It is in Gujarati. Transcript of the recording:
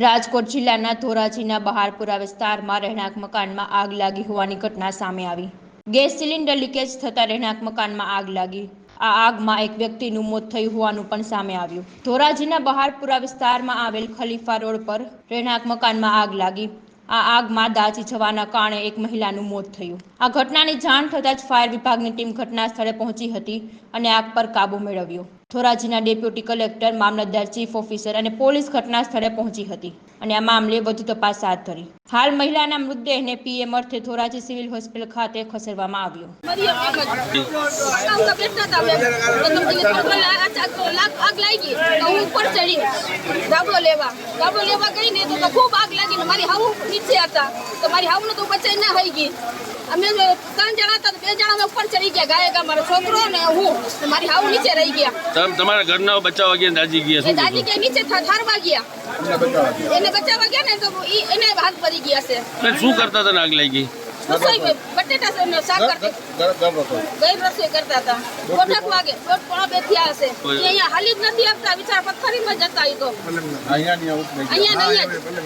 રાજકોટ જિલ્લાના ધોરાજીના બહારપુરા વિસ્તારમાં રહેણાંક મકાનમાં આગ લાગી હોવાની ઘટના સામે આવી. ગેસ સિલિન્ડર લીકેજ થતાં રહેણાંક મકાનમાં આગ લાગી. આ આગમાં એક વ્યક્તિનું મોત થયું હોવાનું પણ સામે આવ્યું. ધોરાજીના બહારપુરા વિસ્તારમાં આવેલ ખલીફા રોડ પર રહેણાંક મકાનમાં આગ લાગી. આ આગમાં દાઝી જવાના કારણે એક મહિલાનું મોત થયું. આ ઘટનાની જાણ થતાં જ ફાયર વિભાગની ટીમ ઘટના સ્થળે પહોંચી હતી અને આગ પર કાબુ મેળવ્યો. ધોરાજીના ડેપ્યુટી કલેક્ટર, મામલતદાર, ચીફ ઓફિસર અને પોલીસ ઘટના સ્થળે પહોંચી હતી અને આ મામલે વધુ તપાસ હાથ ધરી. હાલ મહિલાના મૃતદેહને પીએમ અર્થે ધોરાજી સિવિલ હોસ્પિટલ ખાતે ખસેડવામાં આવ્યો. લેવા લેવા ગઈ ને તો ખૂબ આગ લાગી મારી હાવ નીચે હતા. તો મારી હાવને તો બચાઈ ના ગઈ. અમે ત્રણ જણા હતા બે જણા ઉપર ગયા ગાયકા મારો છોકરો ને હું મારી હાવ નીચે રહી ગયા. તમ તમારા ઘરના બચાવવા ગયા ને દાજી ગયા શું દાદી કે નીચે થા- ગયા. એને બચાવવા ગયા ને તો ઈ એને હાથ પડી ગયા છે. શું કરતા હતા આગ લાગી? રસોઈ બટેટા શાક કરતી. રસોઈ કરતા હતા. દોઢક વાગે પોણા બે થયા હશે. અહીંયા હાલી જ નથી આપતા વિચાર પથ્થરીમાં જતા ઈ તો. અહીંયા અહીંયા ને અહીંયા જ.